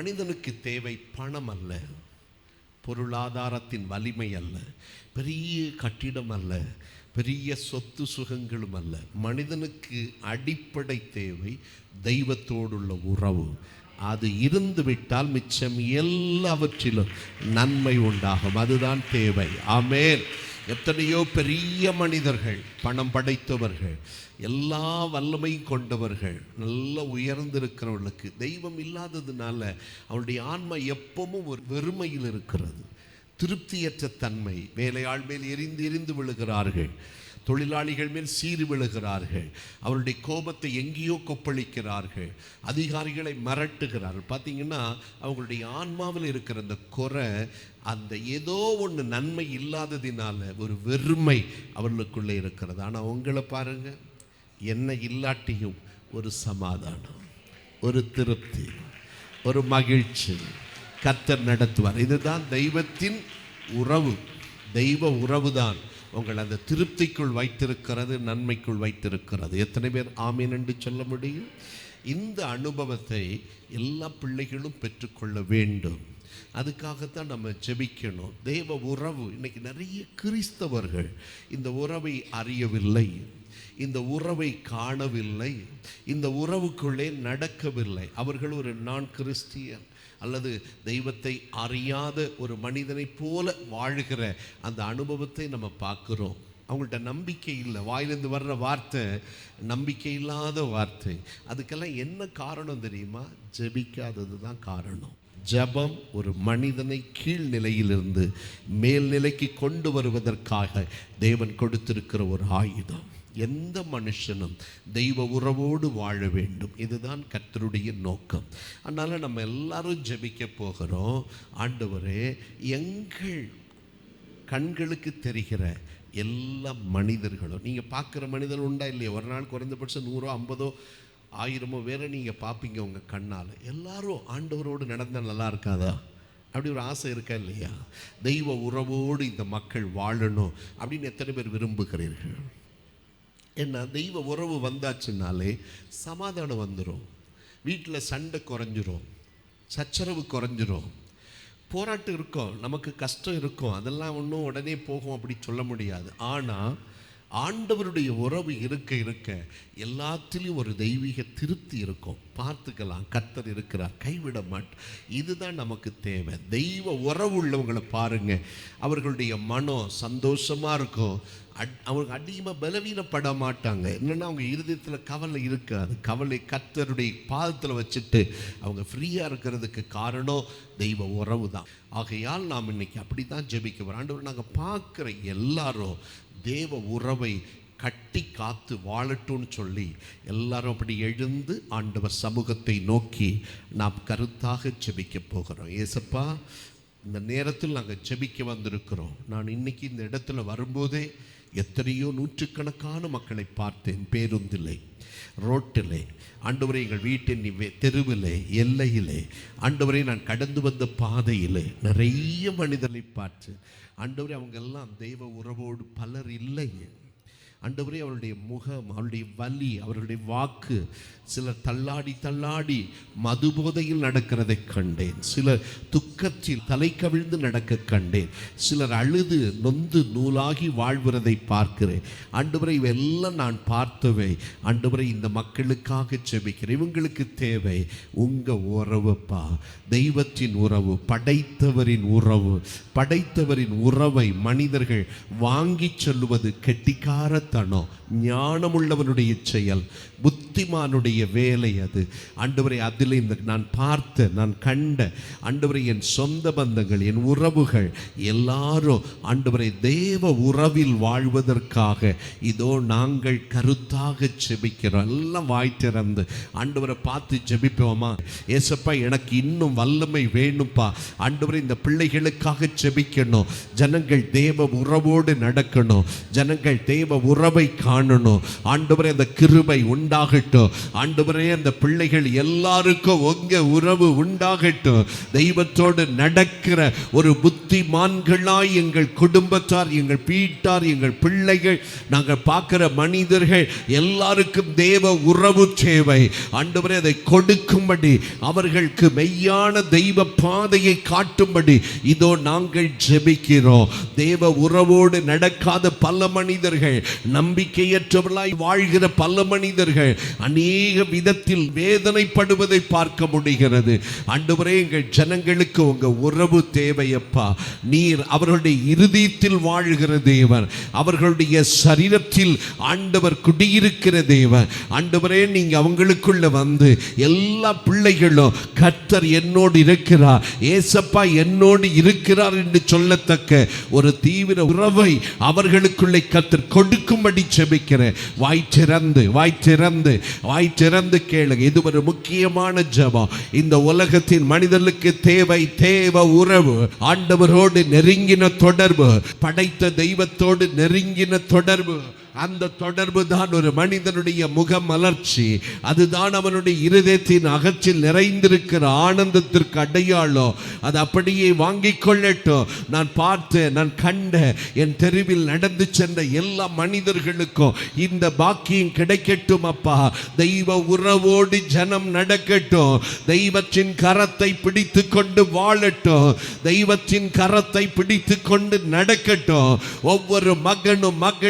மனிதனுக்கு தேவை பணம் அல்ல பொருளாதாரத்தின் வலிமை அல்ல பெரிய கட்டிடம் அல்ல பெரிய சொத்து சுகங்களும் அல்ல. மனிதனுக்கு அடிப்படை தேவை தெய்வத்தோடுள்ள உறவு. அது இருந்து விட்டால் மிச்சம் எல்லாவற்றிலும் நன்மை உண்டாகும். அதுதான் தேவை. ஆமேன். எத்தனையோ பெரிய மனிதர்கள் பணம் படைத்தவர்கள் எல்லா வல்லமையும் கொண்டவர்கள் நல்ல உயர்ந்திருக்கிறவர்களுக்கு தெய்வம் இல்லாததுனால அவருடைய ஆன்மா எப்பவும் ஒரு வெறுமையில் இருக்கிறது. திருப்தியற்ற தன்மை வேலையாள் மேல் எரிந்து எரிந்து விழுகிறார்கள். தொழிலாளிகள் மேல் சீறி விழுகிறார்கள். அவருடைய கோபத்தை எங்கேயோ கொப்பளிக்கிறார்கள். அதிகாரிகளை மிரட்டுகிறார்கள். பார்த்தீங்கன்னா அவங்களுடைய ஆன்மாவில் இருக்கிற அந்த குறை அந்த ஏதோ ஒன்று நன்மை இல்லாததினால ஒரு வெறுமை அவர்களுக்குள்ளே இருக்கிறது. ஆனால் உங்களை பாருங்கள் என்ன இல்லாட்டியும் ஒரு சமாதானம் ஒரு திருப்தி ஒரு மகிழ்ச்சி கத்தர் நடத்துவார். இதுதான் தெய்வத்தின் உறவு. தெய்வ உறவு தான் உங்கள் அந்த திருப்திக்குள் வைத்திருக்கிறது நன்மைக்குள் வைத்திருக்கிறது. எத்தனை பேர் ஆமீன் என்று சொல்ல முடியும்? இந்த அனுபவத்தை எல்லா பிள்ளைகளும் பெற்றுக்கொள்ள வேண்டும். அதுக்காகத்தான் நம்ம ஜெபிக்கணும். தேவ உறவு இன்னைக்கு நிறைய கிறிஸ்தவர்கள் இந்த உறவை அறியவில்லை. இந்த உறவை காணவில்லை இந்த உறவுக்குள்ளே நடக்கவில்லை. அவர்கள் ஒரு நான் கிறிஸ்டியன் அல்லது தெய்வத்தை அறியாத ஒரு மனிதனைப் போல வாழுகிற அந்த அனுபவத்தை நம்ம பார்க்குறோம். அவங்கள்ட்ட நம்பிக்கை இல்லை. வாயிலிருந்து வர்ற வார்த்தை நம்பிக்கை இல்லாத வார்த்தை. அதுக்கெல்லாம் என்ன காரணம் தெரியுமா? ஜெபிக்காதது தான் காரணம். ஜெபம் ஒரு மனிதனை கீழ்நிலையிலிருந்து மேல்நிலைக்கு கொண்டு வருவதற்காக தேவன் கொடுத்திருக்கிற ஒரு ஆயுதம். எந்த மனுஷனும் தெய்வ உறவோடு வாழ வேண்டும். இதுதான் கர்த்தருடைய நோக்கம். அதனால் நம்ம எல்லாரும் ஜெபிக்க போகிறோம். ஆண்டவரே எங்கள் கண்களுக்கு தெரிகிற எல்லா மனிதர்களும் நீங்கள் பார்க்குற மனிதர் உண்டா இல்லையா? ஒரு நாள் குறைந்தபட்சம் நூறோ ஐம்பதோ ஆயிரமோ வேற நீங்கள் பார்ப்பீங்க உங்கள் கண்ணால். எல்லாரும் ஆண்டவரோடு நடந்தால் நல்லா இருக்காதா? அப்படி ஒரு ஆசை இருக்கா இல்லையா? தெய்வ உறவோடு இந்த மக்கள் வாழணும் அப்படின்னு எத்தனை பேர் விரும்புகிறீர்கள்? ஏன்னா தெய்வ உறவு வந்தாச்சுனாலே சமாதானம் வந்துடும் வீட்டில் சண்டை குறைஞ்சிரும். சச்சரவு குறைஞ்சிரும். போராட்டம் இருக்கும். நமக்கு கஷ்டம் இருக்கும். அதெல்லாம் ஒன்றும் உடனே போகும் அப்படி சொல்ல முடியாது. ஆனால் ஆண்டவருடைய உறவு இருக்க இருக்க எல்லாத்திலையும் ஒரு தெய்வீக திருப்தி இருக்கும். பார்த்துக்கலாம். கத்தர் இருக்கிறார். கைவிட மாட்டார் இதுதான் நமக்கு தேவை. தெய்வ உறவு உள்ளவங்களை பாருங்க. அவர்களுடைய மனம் சந்தோஷமா இருக்கும். அட் அவங்க அதிகமாக பலவீனப்பட மாட்டாங்க. இல்லைன்னா அவங்க இருதயத்தில் கவலை இருக்காது. கவலை கத்தருடைய பாதத்தில் வச்சுட்டு அவங்க ஃப்ரீயாக இருக்கிறதுக்கு காரணம் தெய்வ உறவு தான் ஆகையால் நாம் இன்னைக்கு அப்படி தான் ஜெபிக்க வரோம் ஆண்டவர் நாங்கள் பார்க்குற எல்லாரும் தேவ உறவை கட்டி காத்து வாழட்டும்னு சொல்லி எல்லாரும் அப்படி எழுந்து ஆண்டவர் சமூகத்தை நோக்கி நாம் கருத்தாக செபிக்கப் போகிறோம். ஏசப்பா இந்த நேரத்தில் நாங்கள் ஜெபிக்க வந்திருக்கிறோம். நான் இன்னைக்கு இந்த இடத்துல வரும்போதே எத்தனையோ நூற்றுக்கணக்கான மக்களை பார்த்தேன். பேருந்திலே ரோட்டிலே ஆண்டவரை எங்கள் வீட்டின் இவ்வே- தெருவிலே எல்லையிலே. ஆண்டவரை நான் கடந்து வந்த பாதையிலே நிறைய மனிதரை பார்த்து ஆண்டவரை அவங்க எல்லாம் தெய்வ உறவோடு பலர் இல்லை அண்டவரே அவருடைய முகம் அவருடைய வலி அவருடைய வாக்கு சிலர் தள்ளாடி தள்ளாடி மது போதையில் நடக்கிறதை கண்டேன். சிலர் துக்கத்தில் தலை கவிழ்ந்து நடக்க கண்டேன். சிலர் அழுது நொந்து நூலாகி வாழ்கிறதை பார்க்கிறேன். ஆண்டவரை இவெல்லாம் நான் பார்த்தவை. ஆண்டவரை இந்த மக்களுக்காக செபிக்கிறேன் இவங்களுக்கு தேவை உங்கள் உறவுப்பா. தெய்வத்தின் உறவு படைத்தவரின் உறவு. படைத்தவரின் உறவை மனிதர்கள் வாங்கிச் சொல்லுவது கெட்டிக்காரத்தனம் ஞானமுள்ளவனுடைய செயல் புத்திமானுடைய வேலை அது. ஆண்டவரை அதில் இந்த நான் பார்த்த நான் கண்ட ஆண்டவரை என் சொந்த பந்தங்கள் என் உறவுகள் எல்லாரும் ஆண்டவரை தேவ உறவில் வாழ்வதற்காக இதோ நாங்கள் கருத்தாக செபிக்கிறோம் எல்லாம் வாய் திறந்து ஆண்டவரை பார்த்து செபிப்போமா ஏசப்பா எனக்கு இன்னும் வல்லமை வேணும்ப்பா. ஆண்டவரை இந்த பிள்ளைகளுக்காக செபிக்கணும் ஜனங்கள் தேவ உறவோடு நடக்கணும். ஜனங்கள் தேவ உறவு உறவை காணணும். ஆண்டவரே அந்த கிருபை உண்டாகட்டும். ஆண்டவரே அந்த பிள்ளைகள் எல்லாருக்கும் உங்க உறவு உண்டாகட்டும். தெய்வத்தோடு நடக்கிற ஒரு புத்திமான்களாய் எங்கள் குடும்பத்தார் எங்கள் வீட்டார் எங்கள் பிள்ளைகள் நாங்கள் பார்க்கிற மனிதர்கள் எல்லாருக்கும் தேவ உறவு சேவை ஆண்டவரே அதை கொடுக்கும்படி அவர்களுக்கு மெய்யான தெய்வ பாதையை காட்டும்படி இதோ நாங்கள் ஜெபிக்கிறோம். தேவ உறவோடு நடக்காத பல மனிதர்கள் நம்பிக்கையற்றவர்களாய் வாழ்கிற பல மனிதர்கள் அநேக விதத்தில் வேதனைப்படுவதை பார்க்க முடிகிறது. அன்றுவரே எங்கள் ஜனங்களுக்கு உங்க உறவு தேவையப்பா. நீர் அவர்களுடைய இருதயத்தில் வாழ்கிற தேவர் அவர்களுடைய சரீரத்தில் ஆண்டவர் குடியிருக்கிற தேவர் ஆண்டவரே நீங்க அவங்களுக்குள்ள வந்து எல்லா பிள்ளைகளும் கர்த்தர் என்னோடு இருக்கிறார் ஏசப்பா என்னோடு இருக்கிறார் என்று சொல்லத்தக்க ஒரு தீவிர உறவை அவர்களுக்குள்ளே கர்த்தர் கொடுக்கும்படி செபிக்கிறேன் வாய் திறந்து வாய் திறந்து வாய் திறந்து கேளுங்க. இது ஒரு முக்கியமான ஜபம். இந்த உலகத்தின் மனிதர்களுக்கு தேவை தேவ உறவு ஆண்டவரோடு நெருங்கின தொடர்பு படைத்த தெய்வத்தோடு நெருங்கின தொடர்பு. அந்த தொடர்பு தான் ஒரு மனிதனுடைய முகமலர்ச்சி அதுதான் அவனுடைய இருதயத்தின் அகற்றில் நிறைந்திருக்கிற ஆனந்தத்திற்கு அடையாளம். அது அப்படியே வாங்கிக் கொள்ளட்டும். நான் பார்த்தேன் நான் கண்ட என் தெருவில் நடந்து சென்ற எல்லா மனிதர்களுக்கும் இந்த பாக்கியம் கிடைக்கட்டும் அப்பா. தெய்வ உறவோடு ஜனம் நடக்கட்டும். தெய்வத்தின் கரத்தை பிடித்து கொண்டு வாழட்டும். தெய்வத்தின் கரத்தை பிடித்து கொண்டு நடக்கட்டும். ஒவ்வொரு மகனும் மகளும்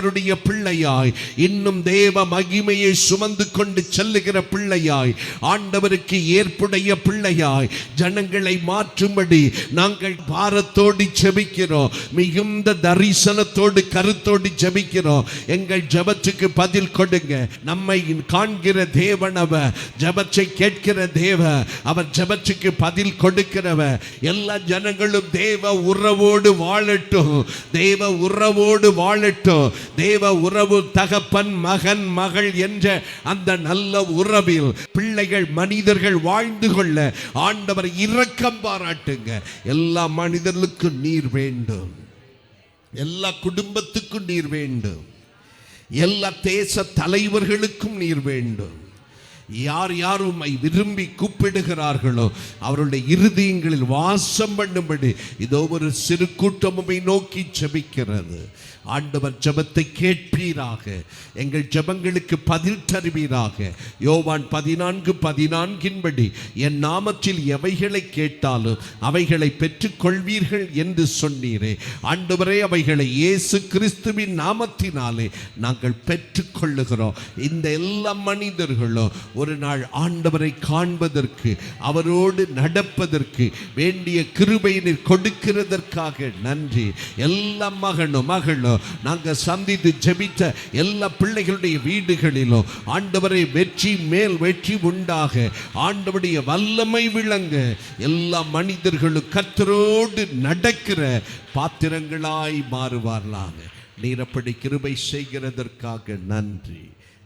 அவருடைய பிள்ளையாய். இன்னும் தேவ மகிமையை சுமந்து கொண்டு செல்லுகிற பிள்ளையாய். ஆண்டவருக்கு ஏற்புடைய பிள்ளையாய். ஜனங்களை மாற்றும்படி நாங்கள் பாரத்தோடு ஜெபிக்கிறோம். மிகுந்த தரிசனத்தோடு கருத்தோடு ஜெபிக்கிறோம். எங்கள் ஜபத்துக்கு பதில் கொடுங்க. நம்மை காண்கிற தேவனவ அவர் கேட்கிற தேவ அவர் ஜெபத்துக்கு பதில் கொடுக்கிறவ எல்லா ஜனங்களும் தேவ உறவோடு வாழட்டும். தேவ உறவோடு வாழட்டும். தேவ உறவு தகப்பன் மகன் மகள் என்ற அந்த நல்ல உறவில் பிள்ளைகள் மனிதர்கள் வாழ்ந்து கொள்ள ஆண்டவர் இரக்கம் பாராட்டுங்க. எல்லா மனிதர்களுக்கும் நீர் வேண்டும். எல்லா குடும்பத்துக்கும் நீர் வேண்டும். எல்லா தேச தலைவர்களுக்கும் நீர் வேண்டும். யார் யார் உம்மை விரும்பி கூப்பிடுகிறார்களோ அவருடைய இருதயங்களில் வாசம் பண்ணும்படி இதோ ஒரு சிறு கூட்டமுமை நோக்கி செபிக்கிறது ஆண்டவர் ஜெபத்தை கேட்பீராக. எங்கள் ஜெபங்களுக்கு பதில் தருவீராக. யோவான் பதினான்கு பதினான்கின்படி என் நாமத்தில் எவைகளை கேட்டாலும் அவைகளை பெற்றுக்கொள்வீர்கள் என்று சொன்னீரே. ஆண்டவரே அவைகளை இயேசு கிறிஸ்துவின் நாமத்தினாலே நாங்கள் பெற்றுக்கொள்ளுகிறோம். இந்த எல்லா மனிதர்களும் ஒரு நாள் ஆண்டவரை காண்பதற்கு அவரோடு நடப்பதற்கு வேண்டிய கிருபையினை கொடுக்கிறதற்காக நன்றி. எல்லா மகனும் மகளும் நாங்கள் சந்தித்து ஜெபித்த எல்லா பிள்ளைகளுடைய வீடுகளிலும் ஆண்டவரை வெற்றி மேல் வெற்றி உண்டாக ஆண்டவருடைய வல்லமை விளங்க எல்லா மனிதர்களும் கத்தரோடு நடக்கிற பாத்திரங்களாய் மாறுவார்களாக. நீரப்படி கிருபை செய்கிறதற்காக நன்றி.